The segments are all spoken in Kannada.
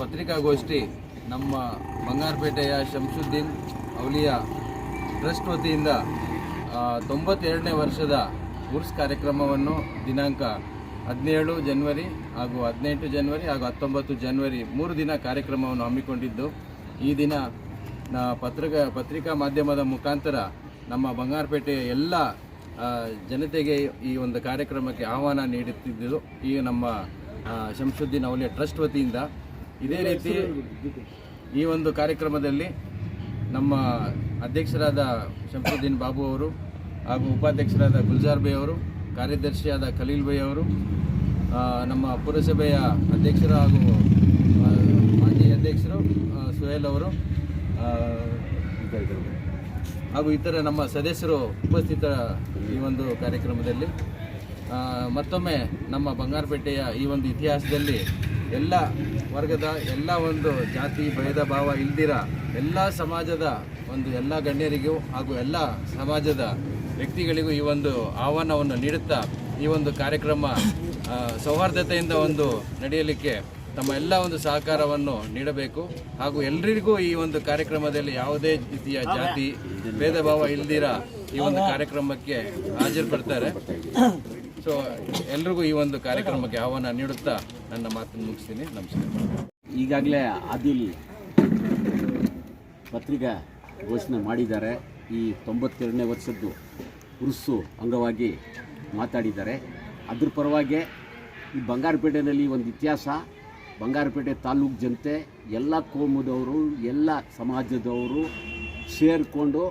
ಪತ್ರಿಕಾಗೋಷ್ಠಿ ನಮ್ಮ ಬಂಗಾರಪೇಟೆಯ ಶಂಸುದ್ದೀನ್ ಅವಲಿಯ ಟ್ರಸ್ಟ್ ವತಿಯಿಂದ ತೊಂಬತ್ತೆರಡನೇ ವರ್ಷದ ಉರ್ಸ್ ಕಾರ್ಯಕ್ರಮವನ್ನು ದಿನಾಂಕ ಹದಿನೇಳು ಜನವರಿ ಹಾಗೂ ಹದಿನೆಂಟು ಜನವರಿ ಹಾಗೂ ಹತ್ತೊಂಬತ್ತು ಜನವರಿ ಮೂರು ದಿನ ಕಾರ್ಯಕ್ರಮವನ್ನು ಹಮ್ಮಿಕೊಂಡಿದ್ದು, ಈ ದಿನ ಪತ್ರಿಕಾ ಪತ್ರಿಕಾ ಮಾಧ್ಯಮದ ಮುಖಾಂತರ ನಮ್ಮ ಬಂಗಾರಪೇಟೆಯ ಎಲ್ಲ ಜನತೆಗೆ ಈ ಒಂದು ಕಾರ್ಯಕ್ರಮಕ್ಕೆ ಆಹ್ವಾನ ನೀಡುತ್ತಿದ್ದು, ಈ ನಮ್ಮ ಆ, ಅವಲಿಯ ಟ್ರಸ್ಟ್ ವತಿಯಿಂದ ಇದೇ ರೀತಿ ಈ ಒಂದು ಕಾರ್ಯಕ್ರಮದಲ್ಲಿ ನಮ್ಮ ಅಧ್ಯಕ್ಷರಾದ ಶಂಶುದ್ದೀನ್ ಬಾಬು ಅವರು ಹಾಗೂ ಉಪಾಧ್ಯಕ್ಷರಾದ ಗುಲ್ಜಾರ್ ಬೈ ಅವರು ಕಾರ್ಯದರ್ಶಿಯಾದ ಖಲೀಲ್ ಬೈ ಅವರು ನಮ್ಮ ಪುರಸಭೆಯ ಅಧ್ಯಕ್ಷರು ಹಾಗೂ ಮಾಜಿ ಅಧ್ಯಕ್ಷರು ಸುಹೇಲ್ ಅವರು ಹಾಗೂ ಇತರ ನಮ್ಮ ಸದಸ್ಯರು ಉಪಸ್ಥಿತ ಈ ಒಂದು ಕಾರ್ಯಕ್ರಮದಲ್ಲಿ. ಮತ್ತೊಮ್ಮೆ ನಮ್ಮ ಬಂಗಾರಪೇಟೆಯ ಈ ಒಂದು ಇತಿಹಾಸದಲ್ಲಿ ಎಲ್ಲ ವರ್ಗದ ಎಲ್ಲ ಒಂದು ಜಾತಿ, ಭೇದ, ಭಾವ ಇಲ್ದಿರ ಎಲ್ಲ ಸಮಾಜದ ಒಂದು ಎಲ್ಲ ಗಣ್ಯರಿಗೂ ಹಾಗೂ ಎಲ್ಲ ಸಮಾಜದ ವ್ಯಕ್ತಿಗಳಿಗೂ ಈ ಒಂದು ಆಹ್ವಾನವನ್ನು ನೀಡುತ್ತಾ ಈ ಒಂದು ಕಾರ್ಯಕ್ರಮ ಸೌಹಾರ್ದತೆಯಿಂದ ಒಂದು ನಡೆಯಲಿಕ್ಕೆ ತಮ್ಮ ಎಲ್ಲ ಒಂದು ಸಹಕಾರವನ್ನು ನೀಡಬೇಕು. ಹಾಗೂ ಎಲ್ಲರಿಗೂ ಈ ಒಂದು ಕಾರ್ಯಕ್ರಮದಲ್ಲಿ ಯಾವುದೇ ರೀತಿಯ ಜಾತಿ, ಭೇದ, ಭಾವ ಇಲ್ದಿರ ಈ ಒಂದು ಕಾರ್ಯಕ್ರಮಕ್ಕೆ ಹಾಜರುಪಡ್ತಾರೆ. ಸೊ ಎಲ್ರಿಗೂ ಈ ಒಂದು ಕಾರ್ಯಕ್ರಮಕ್ಕೆ ಆಹ್ವಾನ ನೀಡುತ್ತಾ ನನ್ನ ಮಾತನ್ನು ಮುಗಿಸ್ತೀನಿ. ನಮಸ್ಕಾರ. ಈಗಾಗಲೇ ಆದಿಲ್ ಪತ್ರಿಕಾ ಘೋಷಣೆ ಮಾಡಿದ್ದಾರೆ. ಈ ತೊಂಬತ್ತೆರಡನೇ ವರ್ಷದ್ದು ಉರುಸು ಅಂಗವಾಗಿ ಮಾತಾಡಿದ್ದಾರೆ. ಅದ್ರ ಪರವಾಗಿ ಈ ಬಂಗಾರಪೇಟೆಯಲ್ಲಿ ಒಂದು ಇತಿಹಾಸ, ಬಂಗಾರಪೇಟೆ ತಾಲೂಕು ಜನತೆ, ಎಲ್ಲ ಕೋಮದವರು, ಎಲ್ಲ ಸಮಾಜದವರು ಸೇರಿಕೊಂಡು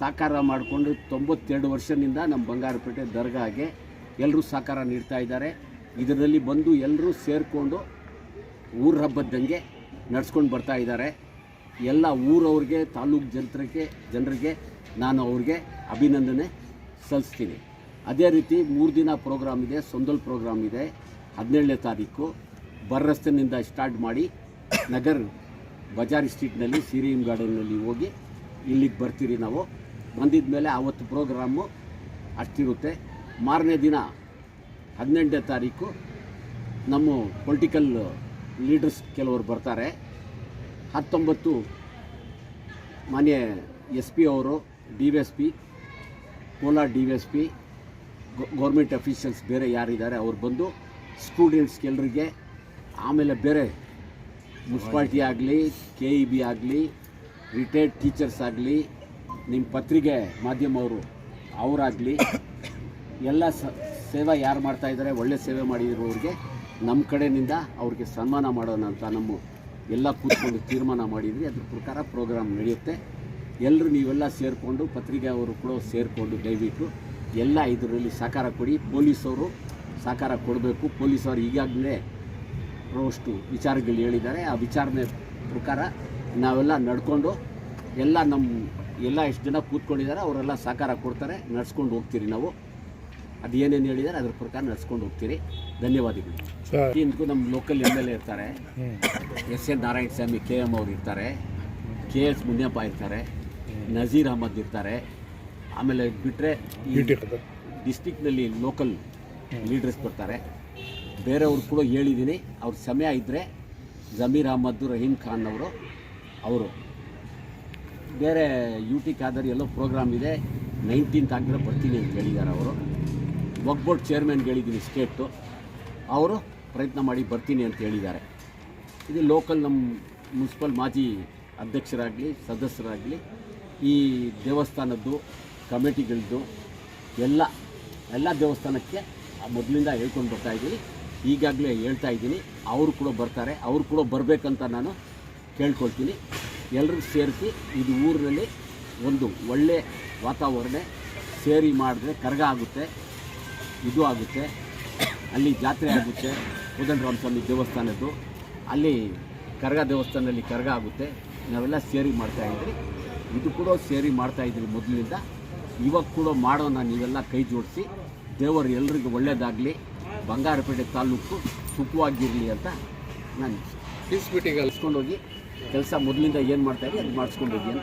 ಸಾಕಾರ ಮಾಡಿಕೊಂಡು ತೊಂಬತ್ತೆರಡು ವರ್ಷದಿಂದ ನಮ್ಮ ಬಂಗಾರಪೇಟೆ ದರ್ಗಾಗೆ ಎಲ್ಲರೂ ಸಹಕಾರ ನೀಡ್ತಾ ಇದ್ದಾರೆ. ಇದರಲ್ಲಿ ಬಂದು ಎಲ್ಲರೂ ಸೇರಿಕೊಂಡು ಊರ ಹಬ್ಬದ್ದಂಗೆ ನಡೆಸ್ಕೊಂಡು ಬರ್ತಾ ಇದ್ದಾರೆ. ಎಲ್ಲ ಊರವ್ರಿಗೆ, ತಾಲೂಕು ಜನರಿಗೆ ಜನರಿಗೆ ನಾನು ಅವ್ರಿಗೆ ಅಭಿನಂದನೆ ಸಲ್ಲಿಸ್ತೀನಿ. ಅದೇ ರೀತಿ ಮೂರು ದಿನ ಪ್ರೋಗ್ರಾಮ್ ಇದೆ, ಸೊಂದಲ್ ಪ್ರೋಗ್ರಾಮ್ ಇದೆ. ಹದಿನೇಳನೇ ತಾರೀಕು ಬರ್ರಸ್ತನಿಂದ ಸ್ಟಾರ್ಟ್ ಮಾಡಿ ನಗರ್ ಬಜಾರ್ ಸ್ಟ್ರೀಟ್ನಲ್ಲಿ, ಸಿರಿಯಂ ಗಾರ್ಡನ್ನಲ್ಲಿ ಹೋಗಿ ಇಲ್ಲಿಗೆ ಬರ್ತೀರಿ ನಾವು. ಬಂದಿದ ಮೇಲೆ ಆವತ್ತು ಪ್ರೋಗ್ರಾಮು ಅಷ್ಟಿರುತ್ತೆ. ಮಾರನೇ ದಿನ ಹದಿನೆಂಟನೇ ತಾರೀಕು ನಮ್ಮ ಪೊಲಿಟಿಕಲ್ ಲೀಡರ್ಸ್ ಕೆಲವರು ಬರ್ತಾರೆ. ಹತ್ತೊಂಬತ್ತು ಮಾನ್ಯ ಎಸ್ ಪಿ ಅವರು, D V S P, Kolar D V S P government officials ಬೇರೆ ಯಾರಿದ್ದಾರೆ ಅವ್ರು ಬಂದು ಸ್ಟೂಡೆಂಟ್ಸ್ಗೆಲ್ಲರಿಗೆ ಆಮೇಲೆ ಬೇರೆ ಮುನ್ಸಿಪಾಲ್ಟಿ ಆಗಲಿ, ಕೆ ಇ ಬಿ ಆಗಲಿ, ರಿಟೈರ್ಡ್ ಟೀಚರ್ಸ್ ಆಗಲಿ ನಿಮ್ಮ ಪತ್ರಿಕೆ ಮಾಧ್ಯಮವರು ಅವರಾಗಲಿ ಎಲ್ಲ ಸೇವೆ ಯಾರು ಮಾಡ್ತಾ ಇದ್ದಾರೆ, ಒಳ್ಳೆ ಸೇವೆ ಮಾಡಿರೋರಿಗೆ ನಮ್ಮ ಕಡೆಯಿಂದ ಅವ್ರಿಗೆ ಸನ್ಮಾನ ಮಾಡೋಣ ಅಂತ ನಮ್ಮ ಎಲ್ಲ ಕೂತ್ಕೊಂಡು ತೀರ್ಮಾನ ಮಾಡಿದ್ವಿ. ಅದ್ರ ಪ್ರಕಾರ ಪ್ರೋಗ್ರಾಮ್ ನಡೆಯುತ್ತೆ. ಎಲ್ಲರೂ ನೀವೆಲ್ಲ ಸೇರಿಕೊಂಡು, ಪತ್ರಿಕೆ ಅವರು ಕೂಡ ಸೇರಿಕೊಂಡು ದಯವಿಟ್ಟು ಎಲ್ಲ ಇದರಲ್ಲಿ ಸಹಕಾರ ಕೊಡಿ. ಪೊಲೀಸವರು ಸಹಕಾರ ಕೊಡಬೇಕು. ಪೊಲೀಸವರು ಈಗಾಗಲೇ ಅಷ್ಟು ವಿಚಾರಗಳು ಹೇಳಿದ್ದಾರೆ. ಆ ವಿಚಾರಣೆ ಪ್ರಕಾರ ನಾವೆಲ್ಲ ನಡ್ಕೊಂಡು ಎಲ್ಲ ನಮ್ಮ ಎಲ್ಲ ಎಷ್ಟು ಜನ ಕೂತ್ಕೊಂಡಿದ್ದಾರೆ, ಅವರೆಲ್ಲ ಸಹಕಾರ ಕೊಡ್ತಾರೆ. ನಡ್ಸ್ಕೊಂಡು ಹೋಗ್ತೀರಿ ನಾವು. ಅದು ಏನೇನು ಹೇಳಿದರೆ ಅದ್ರ ಪ್ರಕಾರ ನಡೆಸ್ಕೊಂಡು ಹೋಗ್ತೀರಿ. ಧನ್ಯವಾದಗಳು. ಇಂದಕ್ಕೂ ನಮ್ಮ ಲೋಕಲ್ ಎಂ ಎಲ್ ಎ ಇರ್ತಾರೆ. S N Narayana Swamy K M ಅವ್ರು ಇರ್ತಾರೆ. ಕೆ ಎಸ್ ಮುನಿಯಪ್ಪ ಇರ್ತಾರೆ. ನಜೀರ್ ಅಹಮದ್ ಇರ್ತಾರೆ. ಆಮೇಲೆ ಬಿಟ್ಟರೆ ಡಿಸ್ಟಿಕ್ನಲ್ಲಿ ಲೋಕಲ್ ಲೀಡರ್ಸ್ ಬರ್ತಾರೆ. ಬೇರೆಯವ್ರು ಕೂಡ ಹೇಳಿದ್ದೀನಿ. ಅವ್ರ ಸಮಯ ಇದ್ದರೆ ಜಮೀರ್ ಅಹಮದ್ ರಹೀಮ್ ಖಾನ್ ಅವರು ಅವರು. ಬೇರೆ ಯು ಟಿ ಖಾದರ್ ಎಲ್ಲೋ ಪ್ರೋಗ್ರಾಮ್ ಇದೆ. ನೈನ್ಟೀನ್ತ್ ಆಗಿರೋ ಬರ್ತೀನಿ ಅಂತ ಹೇಳಿದ್ದಾರೆ ಅವರು. ವಕ್ ಬೋರ್ಡ್ ಚೇರ್ಮನ್ಗೆ ಹೇಳಿದ್ದೀನಿ ಸ್ಟೇಟು. ಅವರು ಪ್ರಯತ್ನ ಮಾಡಿ ಬರ್ತೀನಿ ಅಂತ ಹೇಳಿದ್ದಾರೆ. ಇದು ಲೋಕಲ್ ನಮ್ಮ ಮುನ್ಸಿಪಲ್ ಮಾಜಿ ಅಧ್ಯಕ್ಷರಾಗಲಿ, ಸದಸ್ಯರಾಗಲಿ, ಈ ದೇವಸ್ಥಾನದ್ದು ಕಮಿಟಿಗಳದ್ದು ಎಲ್ಲ ಎಲ್ಲ ದೇವಸ್ಥಾನಕ್ಕೆ ಮೊದಲಿಂದ ಹೇಳ್ಕೊಂಡು ಬರ್ತಾ ಇದ್ದೀನಿ. ಈಗಾಗಲೇ ಹೇಳ್ತಾ ಇದ್ದೀನಿ, ಅವರು ಕೂಡ ಬರ್ತಾರೆ. ಅವರು ಕೂಡ ಬರಬೇಕಂತ ನಾನು ಕೇಳ್ಕೊಳ್ತೀನಿ. ಎಲ್ಲರೂ ಸೇರಿಸಿ ಇದು ಊರಿನಲ್ಲಿ ಒಂದು ಒಳ್ಳೆ ವಾತಾವರಣ ಸೇರಿ ಮಾಡಿದ್ರೆ ಕರಗ ಆಗುತ್ತೆ. ಇದು ಆಗುತ್ತೆ. ಅಲ್ಲಿ ಜಾತ್ರೆ ಆಗುತ್ತೆ. ರಾಮ ಸ್ವಾಮಿ ದೇವಸ್ಥಾನದ್ದು. ಅಲ್ಲಿ ಕರಗ ದೇವಸ್ಥಾನದಲ್ಲಿ ಕರಗ ಆಗುತ್ತೆ. ನಾವೆಲ್ಲ ಸೇರಿ ಮಾಡ್ತಾಯಿದ್ರಿ ಇದು ಕೂಡ ಸೇರಿ ಮಾಡ್ತಾಯಿದ್ರಿ ಮೊದಲಿಂದ. ಇವಾಗ ಕೂಡ ಮಾಡೋಣ, ನೀವೆಲ್ಲ ಕೈ ಜೋಡಿಸಿ. ದೇವರು ಎಲ್ರಿಗೂ ಒಳ್ಳೆಯದಾಗಲಿ ಬಂಗಾರಪೇಟೆ ತಾಲೂಕು ಸುಖವಾಗಿರಲಿ ಅಂತ ನಾನು ಪೀಸ್ ಮೀಟಿಂಗ್ ಕೆಲಸ ಮೊದಲಿಂದ ಏನು ಮಾಡ್ತಾಯಿದ್ದೀನಿ ಅದು ಮಾಡಿಸ್ಕೊಂಡಿದ್ದೀನಿ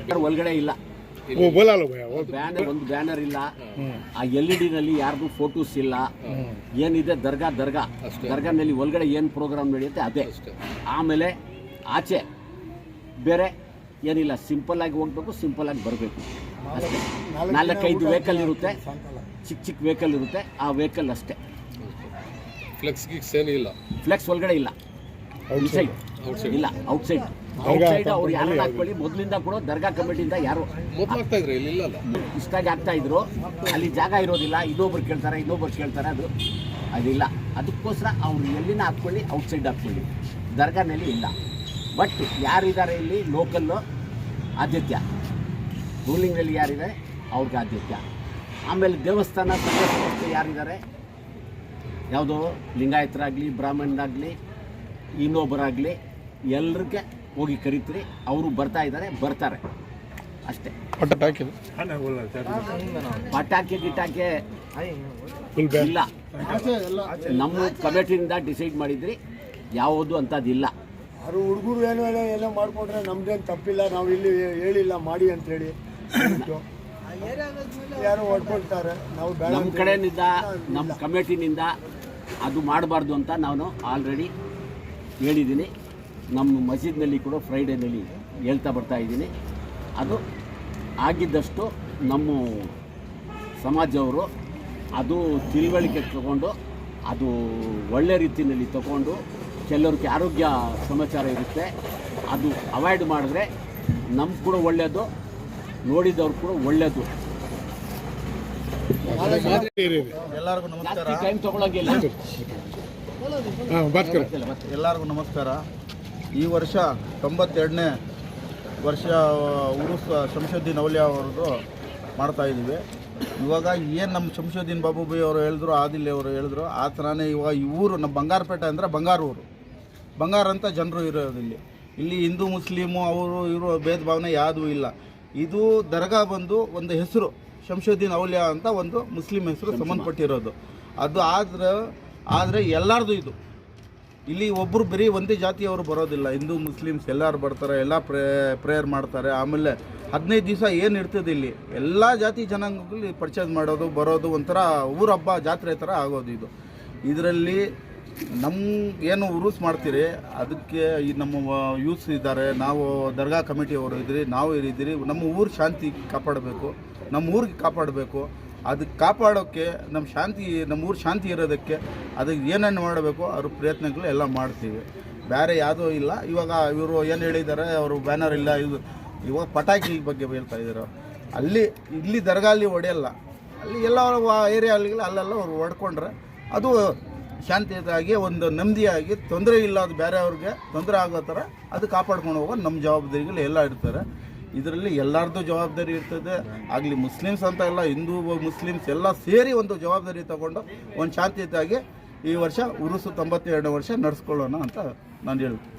ಅಂತ. ಒಳಗಡೆ ಇಲ್ಲ. ಬ್ಯಾನರ್ ಒಂದು ಬ್ಯಾನರ್ ಇಲ್ಲ. ಆ ಎಲ್ ಇ ಡಿನಲ್ಲಿ ಯಾರ್ದು ಫೋಟೋಸ್ ಇಲ್ಲ. ಏನಿದೆ? ದರ್ಗಾ ದರ್ಗಾ. ದರ್ಗಾನಲ್ಲಿ ಒಳಗಡೆ ಏನು ಪ್ರೋಗ್ರಾಮ್ ನಡೆಯುತ್ತೆ? ಅದೇ. ಆಮೇಲೆ ಆಚೆ ಬೇರೆ ಏನಿಲ್ಲ. ಸಿಂಪಲ್ ಆಗಿ ಹೋಗ್ಬೇಕು ಸಿಂಪಲ್ ಆಗಿ ಬರಬೇಕು. ಅಷ್ಟೇ. ನಾಲ್ಕೈದು ವೆಹಿಕಲ್ ಇರುತ್ತೆ. ಚಿಕ್ಕ ಚಿಕ್ಕ ವೆಹಿಕಲ್ ಇರುತ್ತೆ. ಆ ವೆಹಿಕಲ್ ಅಷ್ಟೇ. ಫ್ಲೆಕ್ಸ್ ಗಿಕ್ಸ್ ಏನೂ ಇಲ್ಲ ಫ್ಲೆಕ್ಸ್ ಒಳಗಡೆ ಇಲ್ಲ. ಔಟ್ಸೈಡ್ ಇಲ್ಲ ಔಟ್ಸೈಡ್ ಅವ್ರು ಯಾರು ಹಾಕೊಳ್ಳಿ ಮೊದಲಿಂದ ಕೂಡ ದರ್ಗಾ ಕಮಿಟಿಯಿಂದ ಯಾರು ಮೊದ್ಲು ಆಗ್ತಾ ಇದ್ರೆ ಇಲ್ಲಿ ಇಲ್ಲಲ್ಲ ಇಷ್ಟಾಗಿ ಆಗ್ತಾ ಇದ್ರು. ಅಲ್ಲಿ ಜಾಗ ಇರೋದಿಲ್ಲ. ಇನ್ನೊಬ್ರು ಕೇಳ್ತಾರೆ ಇನ್ನೊಬ್ರು ಕೇಳ್ತಾರೆ. ಅದು ಅದಿಲ್ಲ. ಅದಕ್ಕೋಸ್ಕರ ಅವ್ರು ಎಲ್ಲಿನ ಹಾಕ್ಕೊಳ್ಳಿ ಔಟ್ಸೈಡ್ ಹಾಕ್ಕೊಳ್ಳಿ. ದರ್ಗಾನಲ್ಲಿ ಇಲ್ಲ. ಬಟ್ ಯಾರಿದ್ದಾರೆ ಇಲ್ಲಿ? ಲೋಕಲ್ಲು ಆದ್ಯತ್ಯ ರೂಲಿಂಗ್ನಲ್ಲಿ ಯಾರಿದ್ದಾರೆ ಅವ್ರಿಗೆ ಆದ್ಯತ್ಯ ಆಮೇಲೆ ದೇವಸ್ಥಾನ ಸಂಘ ಯಾರಿದ್ದಾರೆ? ಯಾವುದೋ? ಲಿಂಗಾಯತರಾಗಲಿ ಬ್ರಾಹ್ಮಣರಾಗಲಿ ಇನ್ನೊಬ್ಬರಾಗಲಿ ಎಲ್ರಿಗೆ ಹೋಗಿ ಕರೀತೀರಿ ಅವರು ಬರ್ತಾ ಇದ್ದಾರೆ ಬರ್ತಾರೆ. ಅಷ್ಟೇ. ಪಟಾಕಿ ಗಿಟಾಕೆ ಇಲ್ಲ. ನಮ್ಮ ಕಮಿಟಿಯಿಂದ ಡಿಸೈಡ್ ಮಾಡಿದ್ರಿ ಯಾವುದು ಅಂತದಿಲ್ಲ. ಅವರು ಹುಡುಗರು ಏನು ಏನೋ ಮಾಡಿಕೊಂಡ್ರೆ ನಮ್ದೇನು ತಪ್ಪಿಲ್ಲ ನಾವು ಇಲ್ಲಿ ಹೇಳಿಲ್ಲ ಮಾಡಿ ಅಂತೇಳಿ ಯಾರು ಹೊಡ್ಕೊಳ್ತಾರೆ ನಾವು ನಮ್ಮ ಕಡೆಯಿಂದ ನಮ್ಮ ಕಮಿಟಿನಿಂದ ಅದು ಮಾಡಬಾರ್ದು ಅಂತ ನಾನು ಆಲ್ರೆಡಿ ಹೇಳಿದ್ದೀನಿ. ನಮ್ಮ ಮಸೀದ್ನಲ್ಲಿ ಕೂಡ ಫ್ರೈಡೇನಲ್ಲಿ ಹೇಳ್ತಾ ಬರ್ತಾ ಇದ್ದೀನಿ. ಅದು ಆಗಿದ್ದಷ್ಟು ನಮ್ಮ ಸಮಾಜವರು ಅದು ತಿಳಿವಳಿಕೆ ತಗೊಂಡು ಅದು ಒಳ್ಳೆ ರೀತಿಯಲ್ಲಿ ತಗೊಂಡು ಕೆಲವ್ರಿಗೆ ಆರೋಗ್ಯ ಸಮಾಚಾರ ಇರುತ್ತೆ. ಅದು ಅವಾಯ್ಡ್ ಮಾಡಿದ್ರೆ ನಮ್ಗೆ ಕೂಡ ಒಳ್ಳೆಯದು ನೋಡಿದವ್ರು ಕೂಡ ಒಳ್ಳೆಯದು ಎಲ್ಲರಿಗೂ ನಮಸ್ಕಾರ. ಟೈಮ್ ಎಲ್ಲರಿಗೂ ನಮಸ್ಕಾರ. ಈ ವರ್ಷ ತೊಂಬತ್ತೆರಡನೇ ವರ್ಷ ಉರುಸ್ ಶಂಶುದ್ದೀನ್ ಅವಲಿಯ ಅವ್ರದ್ದು ಮಾಡ್ತಾ ಇದ್ದೀವಿ. ಇವಾಗ ಏನು ನಮ್ಮ ಶಂಶುದ್ದೀನ್ ಬಾಬುಬಿ ಅವರು ಹೇಳಿದ್ರು ಆದಿಲ್ ಅವರು ಹೇಳಿದ್ರು ಆ ಥರನೇ ಇವಾಗ ಈ ಊರು ನಮ್ಮ ಬಂಗಾರಪೇಟೆ ಅಂದರೆ ಬಂಗಾರ ಊರು. ಬಂಗಾರ ಅಂತ ಜನರು ಇರೋದು ಇಲ್ಲಿ. ಇಲ್ಲಿ ಹಿಂದೂ ಮುಸ್ಲಿಮು ಅವರು ಇರೋ ಭೇದ ಭಾವನೆ ಯಾವುದೂ ಇಲ್ಲ. ಇದು ದರ್ಗಾ ಬಂದು ಒಂದು ಹೆಸರು ಶಂಶುದ್ದೀನ್ ಅವಲಿಯ ಅಂತ ಒಂದು ಮುಸ್ಲಿಂ ಹೆಸರು ಸಂಬಂಧಪಟ್ಟಿರೋದು. ಅದು ಆದ್ರೆ ಆದರೆ ಎಲ್ಲರದು ಇದು. ಇಲ್ಲಿ ಒಬ್ಬರು ಬರೀ ಒಂದೇ ಜಾತಿಯವರು ಬರೋದಿಲ್ಲ. ಹಿಂದೂ, ಮುಸ್ಲಿಮ್ಸ್ ಎಲ್ಲರೂ ಬರ್ತಾರೆ, ಎಲ್ಲ ಪ್ರೇ, ಪ್ರೇಯರ್ ಮಾಡ್ತಾರೆ. ಆಮೇಲೆ ಹದಿನೈದು ದಿವಸ ಏನು ಇರ್ತದೆ ಇಲ್ಲಿ? ಎಲ್ಲ ಜಾತಿ ಜನಾಂಗಗಳು ಪರ್ಚೇಸ್ ಮಾಡೋದು, ಬರೋದು ಒಂಥರ ಊರ ಹಬ್ಬ ಜಾತ್ರೆ ಥರ ಆಗೋದು ಇದು. ಇದರಲ್ಲಿ ನಮ್ಮ ಏನು ಉರುಸ್ ಮಾಡ್ತೀರಿ? ಅದಕ್ಕೆ ಈ ನಮ್ಮ ಯೂತ್ಸ್ ಇದ್ದಾರೆ. ನಾವು ದರ್ಗಾ ಕಮಿಟಿಯವರು ಇದ್ದೀರಿ ನಾವು ಇದ್ದೀರಿ. ನಮ್ಮ ಊರು ಶಾಂತಿ ಕಾಪಾಡಬೇಕು. ನಮ್ಮ ಊರಿಗೆ ಕಾಪಾಡಬೇಕು. ಅದಕ್ಕೆ ಕಾಪಾಡೋಕ್ಕೆ ನಮ್ಮ ಶಾಂತಿ, ನಮ್ಮ ಊರು ಶಾಂತಿ ಇರೋದಕ್ಕೆ ಅದಕ್ಕೆ ಏನೇನು ಮಾಡಬೇಕು ಅವ್ರ ಪ್ರಯತ್ನಗಳು ಎಲ್ಲ ಮಾಡ್ತೀವಿ. ಬೇರೆ ಯಾವುದೂ ಇಲ್ಲ. ಇವಾಗ ಇವರು ಏನು ಹೇಳಿದ್ದಾರೆ, ಅವರು ಬ್ಯಾನರ್ ಇಲ್ಲ, ಇದು ಇವಾಗ ಪಟಾಕಿ ಬಗ್ಗೆ ಹೇಳ್ತಾ ಇದ್ದಾರೆ. ಅಲ್ಲಿ, ಇಲ್ಲಿ ದರ್ಗಾಲಿ ಹೊಡೆಯಲ್ಲ. ಅಲ್ಲಿ ಎಲ್ಲ ಏರಿಯಾಲಿ ಅಲ್ಲೆಲ್ಲ ಅವ್ರು ಹೊಡ್ಕೊಂಡ್ರೆ ಅದು ಶಾಂತಿಯುತವಾಗಿ ಒಂದು ನೆಮ್ಮದಿಯಾಗಿ, ತೊಂದರೆ ಇಲ್ಲ ಅದು ಬೇರೆಯವ್ರಿಗೆ ತೊಂದರೆ ಆಗೋ ಥರ ಅದು ಕಾಪಾಡ್ಕೊಂಡು ಹೋಗೋ ನಮ್ಮ ಜವಾಬ್ದಾರಿಗಳು ಎಲ್ಲ ಇರ್ತಾರೆ. ಇದರಲ್ಲಿ ಎಲ್ಲರದ್ದು ಜವಾಬ್ದಾರಿ ಇರ್ತದೆ. ಆಗಲಿ ಮುಸ್ಲಿಮ್ಸ್ ಅಂತ ಎಲ್ಲ ಹಿಂದೂ, ಮುಸ್ಲಿಮ್ಸ್ ಎಲ್ಲ ಸೇರಿ ಒಂದು ಜವಾಬ್ದಾರಿ ತಗೊಂಡು ಒಂದು ಶಾಂತಿಯುತವಾಗಿ ಈ ವರ್ಷ ಉರುಸು ತೊಂಬತ್ತೆರಡು ವರ್ಷ ನಡೆಸ್ಕೊಳ್ಳೋಣ ಅಂತ ನಾನು ಹೇಳ್ತೀನಿ